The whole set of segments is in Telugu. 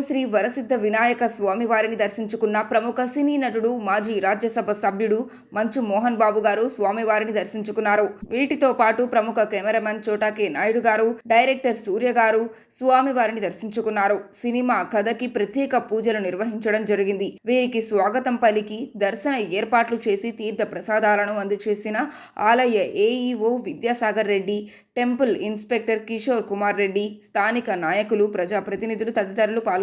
శ్రీ వరసిద్ధ వినాయక స్వామి వారిని దర్శించుకున్న ప్రముఖ సినీ నటుడు మాజీ రాజ్యసభ సభ్యుడు మంచు మోహన్ బాబు గారు స్వామివారిని దర్శించుకున్నారు. వీటితో పాటు ప్రముఖ కెమెరామెన్ చోటా కె. నాయుడు గారు డైరెక్టర్ సూర్య గారు స్వామివారిని దర్శించుకున్నారు. సినిమా కథకి ప్రత్యేక పూజలు నిర్వహించడం జరిగింది. వీరికి స్వాగతం పలికి దర్శన ఏర్పాట్లు చేసి తీర్థ ప్రసాదాలను అందజేసిన ఆలయ AEO Vidyasagar Reddy temple inspector Kishore Kumar Reddy స్థానిక నాయకులు ప్రజాప్రతినిధులు తదితరులు పాల్గొన్నారు.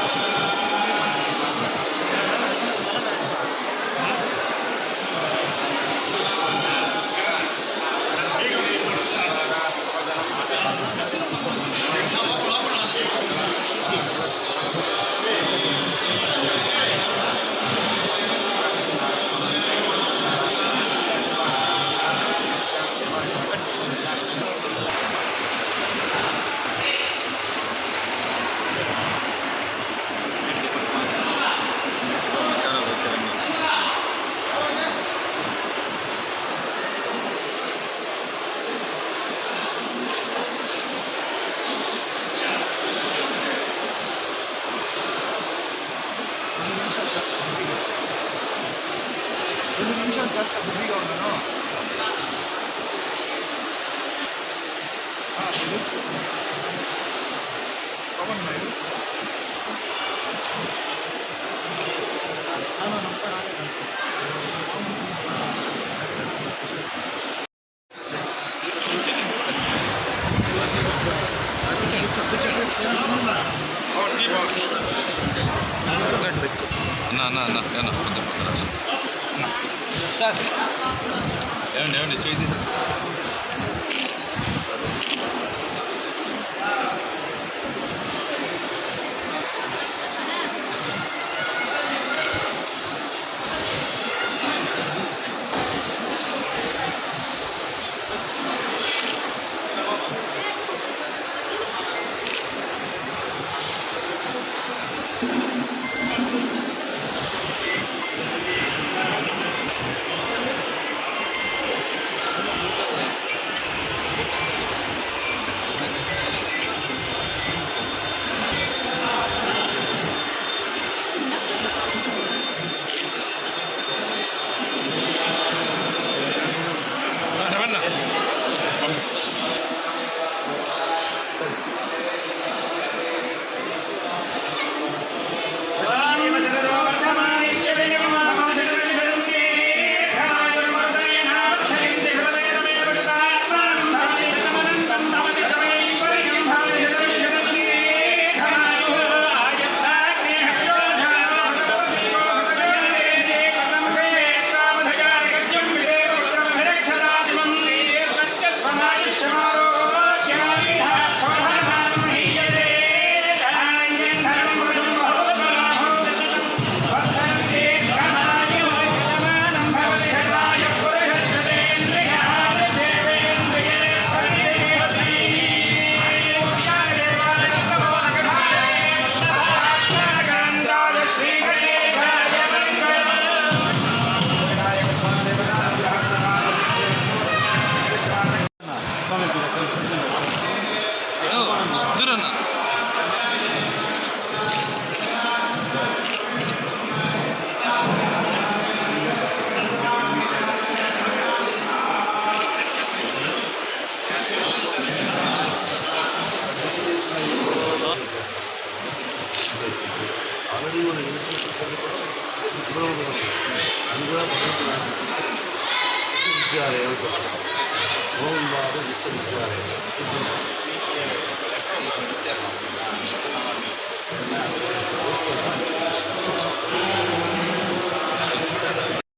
హౌస్ కడుగు పోదాం రెండు నిమిషాలు కాస్త బిజీగా ఉన్నాను ఆ, చెప్పు. పవన్ నాయుడు కూర్చోండి కూర్చోండి పవన్ టీ పవన్ పెట్టుకో అన్న అన్న అన్న అన్న వద్దు, వద్దు, రాసు. సార్. ఏమండి ఏమండి చేయి 유지하래요. 좋은 마음을 있어 유지하래요.